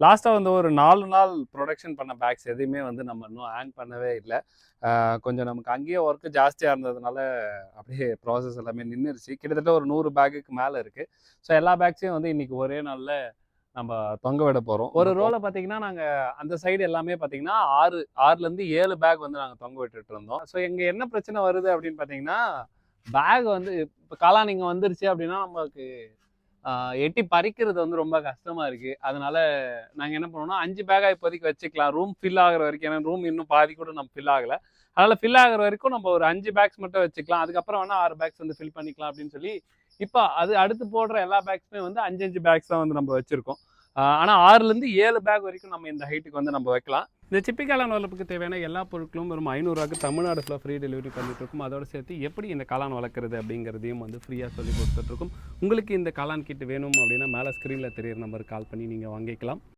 லாஸ்ட்டாக வந்து ஒரு நாலு நாள் ப்ரொடக்ஷன் பண்ண பேக்ஸ் எதையுமே வந்து நம்ம இன்னும் ஹேங் பண்ணவே இல்லை. கொஞ்சம் நமக்கு அங்கேயே ஒர்க்கு ஜாஸ்தியாக இருந்ததுனால அப்படியே ப்ராசஸ் எல்லாமே நின்றுருச்சு கிட்டத்தட்ட ஒரு நூறு பேக்குக்கு மேலே இருக்குது ஸோ எல்லா பேக்ஸையும் வந்து இன்னைக்கு ஒரே நாளில் நம்ம தொங்க விட போகிறோம் ஒரு ரோலை பார்த்தீங்கன்னா நாங்கள் அந்த சைடு எல்லாமே பார்த்தீங்கன்னா ஆறு ஆறுலேருந்து ஏழு பேக் வந்து நாங்கள் தொங்க விட்டுட்டு இருந்தோம். ஸோ எங்கே என்ன பிரச்சனை வருது அப்படின்னு பார்த்தீங்கன்னா பேக் வந்து இப்போ காளான் இங்கே வந்துருச்சு அப்படின்னா நமக்கு எட்டி பறிக்கிறது வந்து ரொம்ப கஷ்டமா இருக்கு. அதனால நாங்கள் என்ன பண்ணோம்னா அஞ்சு பேக்காக இப்போதைக்கு வச்சுக்கலாம். ரூம் ஃபில் ஆகுற வரைக்கும். ஏன்னா ரூம் இன்னும் பாதி கூட நம்ம ஃபில் ஆகல. அதனால ஃபில் ஆகுற வரைக்கும் நம்ம ஒரு அஞ்சு பேக்ஸ் மட்டும் வச்சுக்கலாம். அதுக்கப்புறம் வேணா ஆறு பேக்ஸ் வந்து ஃபில் பண்ணிக்கலாம் அப்படின்னு சொல்லி இப்போ அது அடுத்து போடுற எல்லா பேக்ஸுமே வந்து அஞ்சு அஞ்சு பேக்ஸ் தான் வந்து நம்ம வச்சிருக்கோம். ஆனால் ஆனா ஆறுல இருந்து ஏழு பேக் வரைக்கும் நம்ம இந்த ஹைட்டுக்கு வந்து நம்ம வைக்கலாம். இந்த சிப்பிக்காளான் வளர்ப்புக்கு தேவையான எல்லா பொருட்களும் வெறும் ஐநூறுவாக்கு தமிழ்நாடு ஃபுல்லாக ஃப்ரீ டெலிவரி பண்ணிட்டு இருக்கும் அதோட சேர்த்து எப்படி இந்த காளான் வளர்க்குறது அப்படிங்கிறதையும் வந்து ஃப்ரீயாக சொல்லி கொடுத்துட்ருக்கோம் உங்களுக்கு இந்த காளான் கிட் வேணும் அப்படின்னா மேலே ஸ்க்ரீனில் தெரியிற நம்பருக்கு கால் பண்ணி நீங்கள் வாங்கிக்கலாம்.